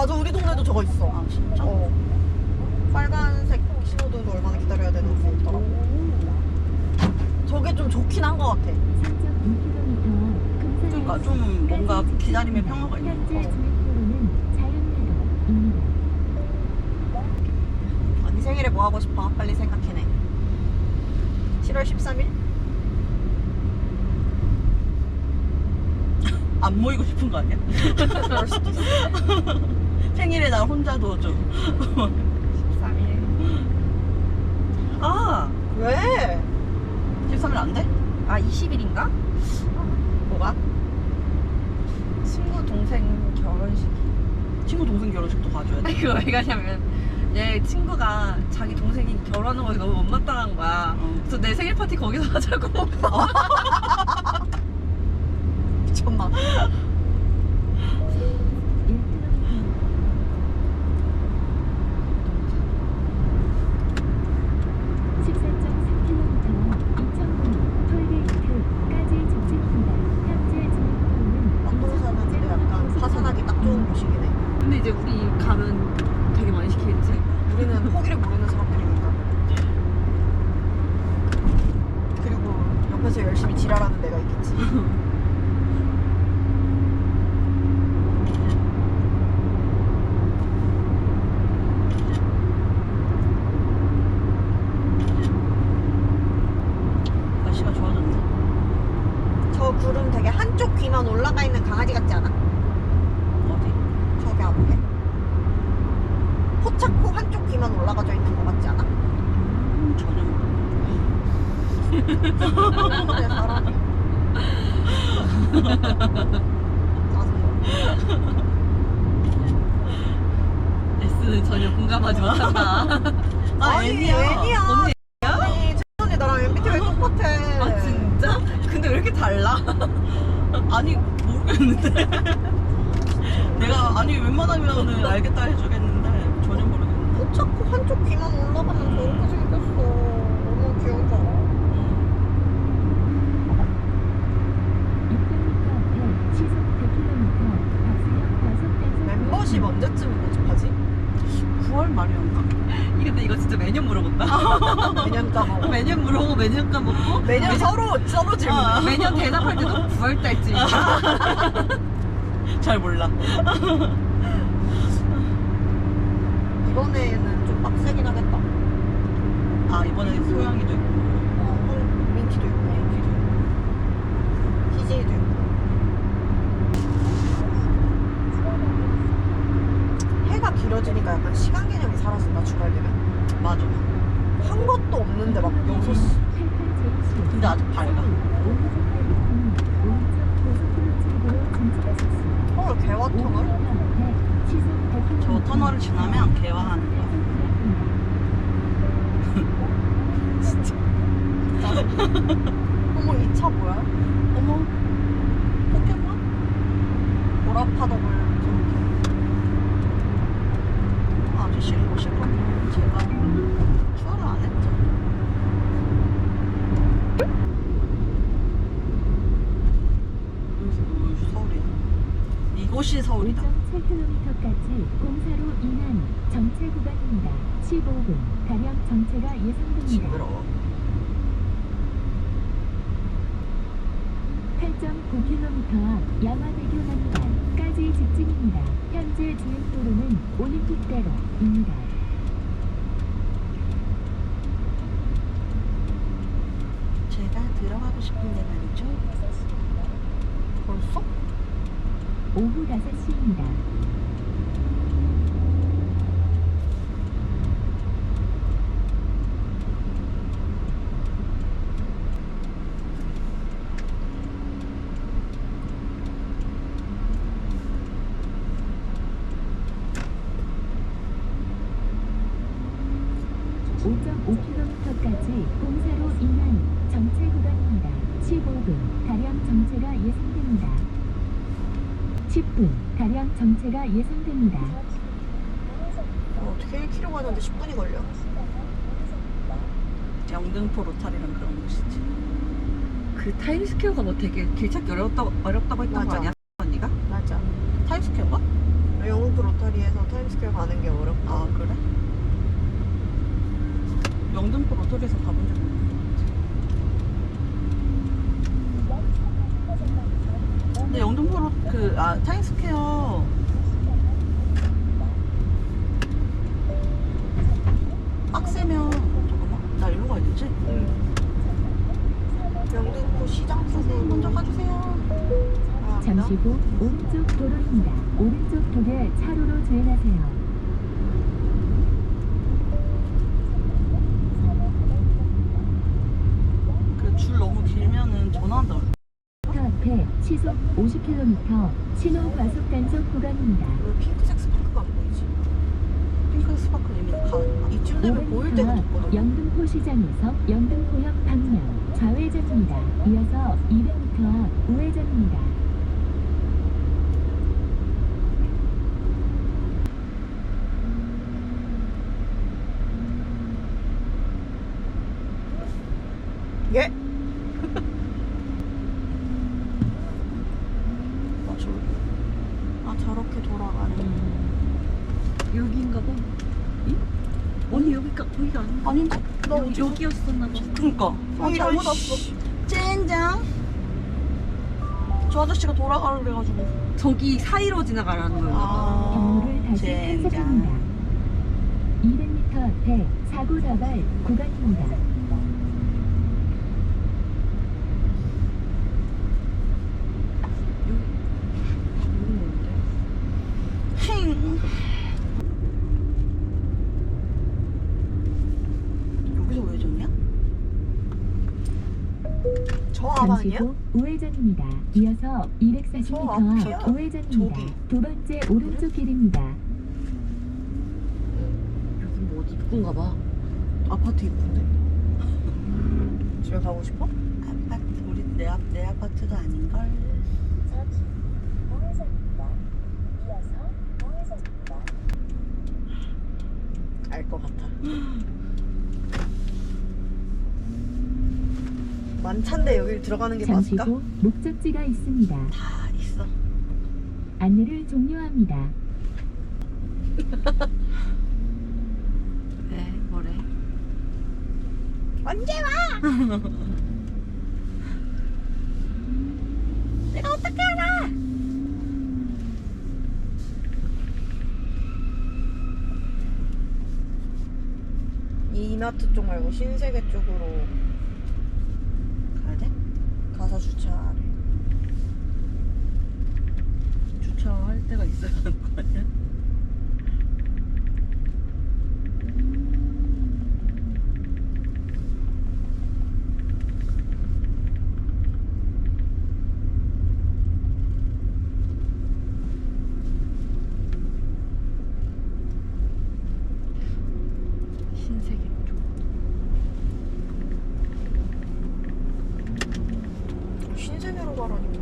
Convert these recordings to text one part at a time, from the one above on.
맞아 우리 동네도 저거 있어 아 진짜? 어 빨간색 신호등도 얼마나 기다려야 되는지 있더라고 저게 좀 좋긴 한 것 같아 그러니까 좀 뭔가 기다림의 평화가 있는 거 같아 언니 생일에 뭐 하고 싶어? 빨리 생각해내 7월 13일? 안 모이고 싶은 거 아니야? 그럴 수도 있어 생일에 나 혼자 둬줘. 13일. 아, 왜? 13일 안 돼? 아 20일인가? 뭐가? 친구 동생 결혼식. 친구 동생 결혼식도 가줘야 돼. 이거 왜 가냐면 얘 친구가 자기 동생이 결혼하는 거에 너무 못마땅한 거야. 어. 그래서 내 생일 파티 거기서 하자고. 미쳤나? 막도로 살면서 약간 파산하기 딱 좋은 곳이긴 해. 근데 이제 우리 가면 되게 많이 시키겠지. 우리는 포기를 모르는 사람들이니까. 그리고 옆에서 열심히 지랄하는 내가 있겠지. 날씨가 좋아졌네. 저 구름 되게 한쪽 귀만 올라가 있는 강아지 같지 않아? 어디? 저기 앞에. 포착코 한쪽 귀만 올라가져 있는 거 같지 않아? 음, 전혀 모르겠어. 사람이. 짜증나. S는 전혀 공감하지 못한다. 아, 애니야. 애니야. 언니 아니, 최선이 나랑 MBTI 똑같아. 아 진짜? 근데 왜 이렇게 달라? 아니, 모르겠는데. 내가, 아니, 웬만하면 알겠다 해주겠는데, 전혀 모르겠는데. 포착코 한쪽 귀만 올라가면 저렇게 생겼 90 언제쯤에 고집하지? 9월 말이었나? 근데 이거 진짜 매년 물어본다. 매년 까먹어. 매년 물어보고 매년 까먹고 매년 서로 서로 질문해. 어, 매년 대답할 때도 9월 달쯤. 잘 몰라. 이번에는 좀 빡세긴 하겠다. 아 이번에 음. 소양이도 있고. 시간 개념이 사라진다 주말 되면. 맞아. 한 것도 없는데 막 6시. 근데 아직 밝아. 서울 개화 터널? 저 터널을 지나면 개화하는 거야. 진짜. 어머 이 차 뭐야? 어머 포켓몬? 보라파덕을 저렇게 아저씨를 모실 거면 제가 투어를 안 했죠. 여기서 서울이야. 이곳이 서울이다. 5.7km까지 공사로 인한 정체 구간입니다. 15분 가량 정체가 예상됩니다. 징그러워. 8.9km 앞 양화대교 난간까지 직진입니다. 현재 주행도로는 올림픽대로입니다. 제가 들어가고 싶은데 말이죠. 벌써? 오후 5시입니다. (5.5km까지) 공사로 인한 정체 구간입니다. 15분 가량 정체가 예상됩니다. 10분 가량 정체가 예상됩니다. 어, 어떻게 1km 가는데 10분이 걸려? 영등포 로타리는 그런 곳이지. 그 타임스퀘어가 뭐 되게 길 찾기 어렵다고, 어렵다고 했던 거 맞아. 아니야? 언니가? 맞아. 타임스퀘어가? 영등포 로타리에서 타임스퀘어 가는 게 어렵다. 아 그래? 영등포 로터리에서 가본 적이 없는 것 같아. 근데 영등포로 그, 아, 타임스퀘어. 빡세면, 잠깐만, 나 일로 가야 되지? 네. 응. 영등포 시장 쪽에 먼저 가주세요. 잠시 후 오른쪽 도로입니다. 오른쪽 쪽에 차로로 주행하세요. 터 앞에 시속 50km 신호 과속 단속 구간입니다. 왜 핑크색 스파크가 안 보이지? 핑크 스파클 이미 가. 이쯤 되면 보일 때가 있거든. 영등포 시장에서 영등포역 방면 좌회전입니다. 이어서 200m 앞 우회전입니다. 예? 아, 저, 아 저렇게 돌아가네. 여기인가 봐. 응? 아닌가? 아닌데? 너 여기, 어디서- 여기였었나 봐. 그니까. 아, 잘못 왔어. 젠장. 저 아저씨가 돌아가라 그래가지고. 저기 사이로 지나가라는 거예요. 아. 경로를 다시 젠장. 탐색합니다. 200m 앞에 사고 다발 구간입니다. 힝. 여기서 우회전이야? 후 우회전입니다. 이어서 240m 저 앞이야. 앞 우회전입니다. 저기. 두 번째 오른쪽 길입니다. 여기 뭐 어디 입구인가 봐. 아파트 입구인데? 집에 가고 싶어? 아파트, 우리 내, 앞, 내 아파트도 아닌걸? 알것 같아. 만찬데 여기를 들어가는 게 잠시 맞을까? 후 목적지가 있습니다. 다 있어. 안내를 종료합니다. 왜? 뭐래? 언제 와? 내가 어떻게 알아? 이 이마트 쪽 말고 신세계 쪽으로 가야 돼? 가서 주차하래. 주차할 때가 있어야 하는 거 아니야? 신세계 쪽. 신세계로 가라니까.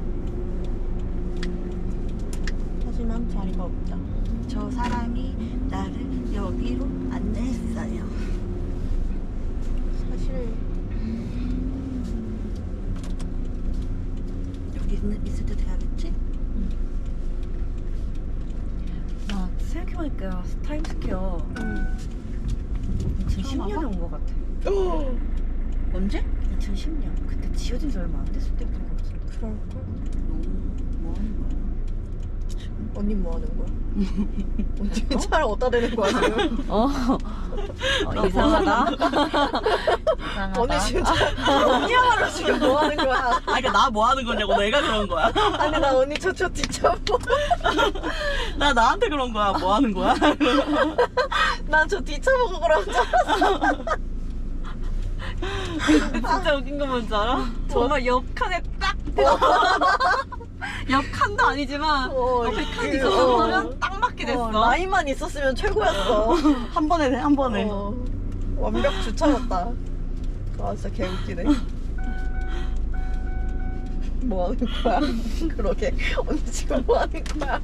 하지만 자리가 없다. 저 사람이 나를 여기로 안내했어요. 사실 여기 있, 있을 때 돼야겠지? 나 생각해보니까 타임스퀘어 음. 2010년에 온 것 같아. 언제? 2010년. 그때 지어진 지 얼마 안 됐을 때부터 것 같은데. 그럴걸? 너무 뭐 하는 거야? 언니 뭐 하는 거야? 언니 차를 어디다 대는 거야 지금? 어. 나 이상하다. 이상하다. 언니 지금 차, 언니야말로 지금 뭐 하는 거야? 아, 그러니까 나 뭐 하는 거냐고 내가 그런 거야. 아니 나 언니 저쪽 뒷차보 나 나한테 그런 거야. 뭐 하는 거야? 난저 뒷차보고 그러는 줄 알았어 근데 진짜 웃긴 건 뭔지 알아? 정말 옆 칸에 딱 옆 칸도 아니지만 어, 옆에 칸이 그, 있었으면 어. 딱 맞게 됐어. 어, 라인만 있었으면 최고였어 한 번에 돼, 한 번에. 어, 완벽 주차였다 아 진짜 개웃기네 뭐 하는 거야? 그러게 언니 지금 뭐 하는 거야?